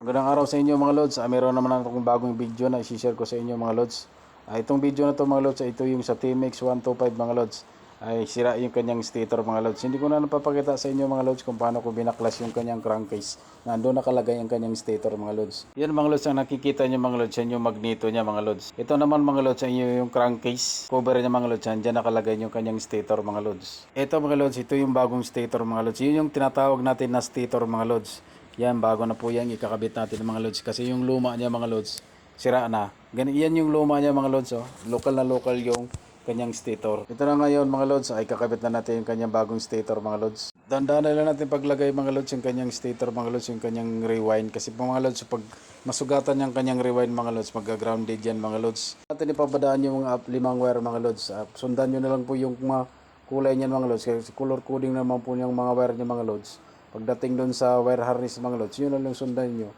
Magandang araw sa inyo mga lods. Ah, meron naman akong bagong video na i-share ko sa inyo mga lods. Ah, itong video na to mga lods, ito yung sa TMX 125 mga lods. Ay sira yung kanyang stator mga lods. Hindi ko na napapakita sa inyo mga lods kung paano ko binaklas yung kanyang crankcase. Nandun nakalagay ang kanyang stator mga lods. Yan mga lods ang nakikita nyo mga lods. Yan yung magneto niya mga lods. Ito naman mga lods ay yung crankcase. Cover niya mga lods. Yan dyan nakalagay yung kanyang stator mga lods. Ito mga lods, ito yung bagong stator mga lods. Yun yung tinatawag natin na stator mga lods. Yan, bago na po yan, ikakabit natin mga lods. Kasi yung luma niya mga lods, sira na. Gan yan yung luma niya mga lods, oh. Local na local yung kanyang stator. Ito na ngayon mga lods, ay kakabit na natin yung kanyang bagong stator mga lods. Dandaan na lang natin paglagay mga lods yung kanyang stator mga lods, yung kanyang rewind. Kasi mga lods, pag masugatan yung kanyang rewind mga lods, magga-grounded yan mga lods. Natin ipabadaan yung mga limang wire mga lods. Ah, sundan nyo na lang po yung mga kulay niyan mga lods. Kasi color coding naman po yung mga wire niya mga lods. Pagdating doon sa wire harness mga lods, yun lang sundan nyo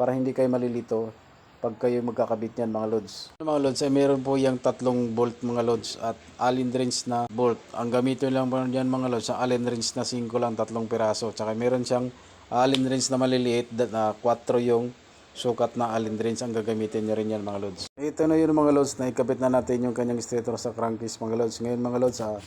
para hindi kayo malilito pag kayo magkakabit niyan mga lods. Mga lods ay meron po yung tatlong bolt mga lods at allen wrench na bolt. Ang gamitin lang po niyan mga lods, ang allen wrench na 5 lang, tatlong piraso. Tsaka meron siyang allen wrench na maliliit na 4 yung sukat na allen wrench ang gagamitin niyo rin yan mga lods. Ito na yun mga lods na ikabit na natin yung kanyang stator sa crankcase mga lods. Ngayon mga lods, ah,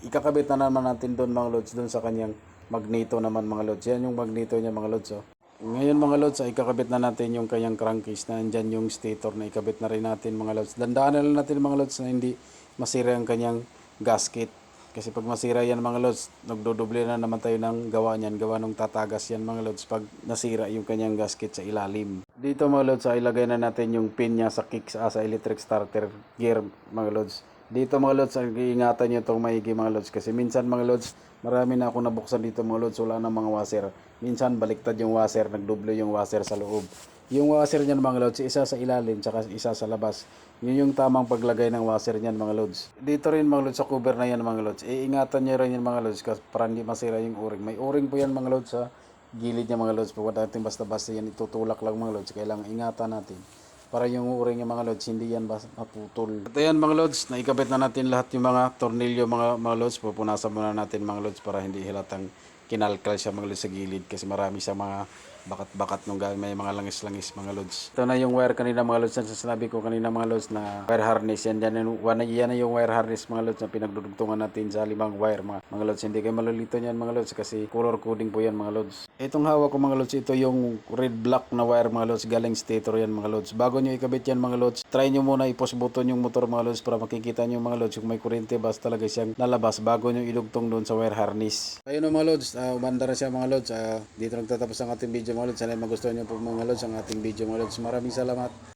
ikakabit na naman natin doon mga lods doon sa kanyang magneto naman mga lods. Yan yung magneto niya mga lods. Oh. Ngayon mga lods, ay ikakabit na natin yung kanyang crankcase na andyan yung stator na ikabit na rin natin mga lods. Dandaan na lang natin mga lods na hindi masira ang kanyang gasket. Kasi pag masira yan mga lods, nagdodoble na naman tayo ng gawa niyan. Gawa nung tatagas yan mga lods pag nasira yung kanyang gasket sa ilalim. Dito mga lods, ay ilagay na natin yung pin niya sa kick sa, sa electric starter gear mga lods. Dito mga lods, iingatan nyo itong maigi mga lods. Kasi minsan mga lods, marami na ako nabuksan dito mga lods, wala na mga washer. Minsan baliktad yung washer, nagdoble yung washer sa loob. Yung washer niyan mga lods, isa sa ilalim, tsaka isa sa labas. Yun yung tamang paglagay ng washer niyan mga lods. Dito rin mga lods, sa cover na yan mga lods. Iingatan nyo rin yan mga lods, kasi para hindi masira yung o-ring. May o-ring po yan mga lods sa gilid niya mga lods. Pag natin basta-basta yan, itutulak lang mga lods. Kailangan ingatan natin para yung o-ring ng mga lods hindi yan maputol. At ayan mga lods, naikabit na natin lahat yung mga tornilyo mga mga lods. Pupunasan muna natin mga lods para hindi halatang kinalkal siya mga lods sa gilid kasi marami sa mga bakat-bakat nung may mga langis-langis mga lods. Ito na yung wire kanina mga lods na sinabi ko kanina mga lods na wire harness yan yan, yung- yan, yan na yung wire harness mga lods na pinagdudugtungan natin sa limang wire mga, mga lods. Hindi kayo malulito niyan mga lods kasi color coding po yan mga lods. Itong hawak ko mga lods ito yung red black na wire mga lods galing stator yan mga lods. Bago nyo ikabit yan mga lods, try nyo muna i-push button yung motor mga lods para makikita nyo mga lods yung may kuryente bas talaga siyang lalabas bago nyo idugtong doon sa wire harness. Ayun mga lods, uh, umanda na siya mga lods. Ah, dito nagtatapos ang ating video mga lods. Sana magustuhan nyo po mga lods ang ating video mga lods. Maraming salamat.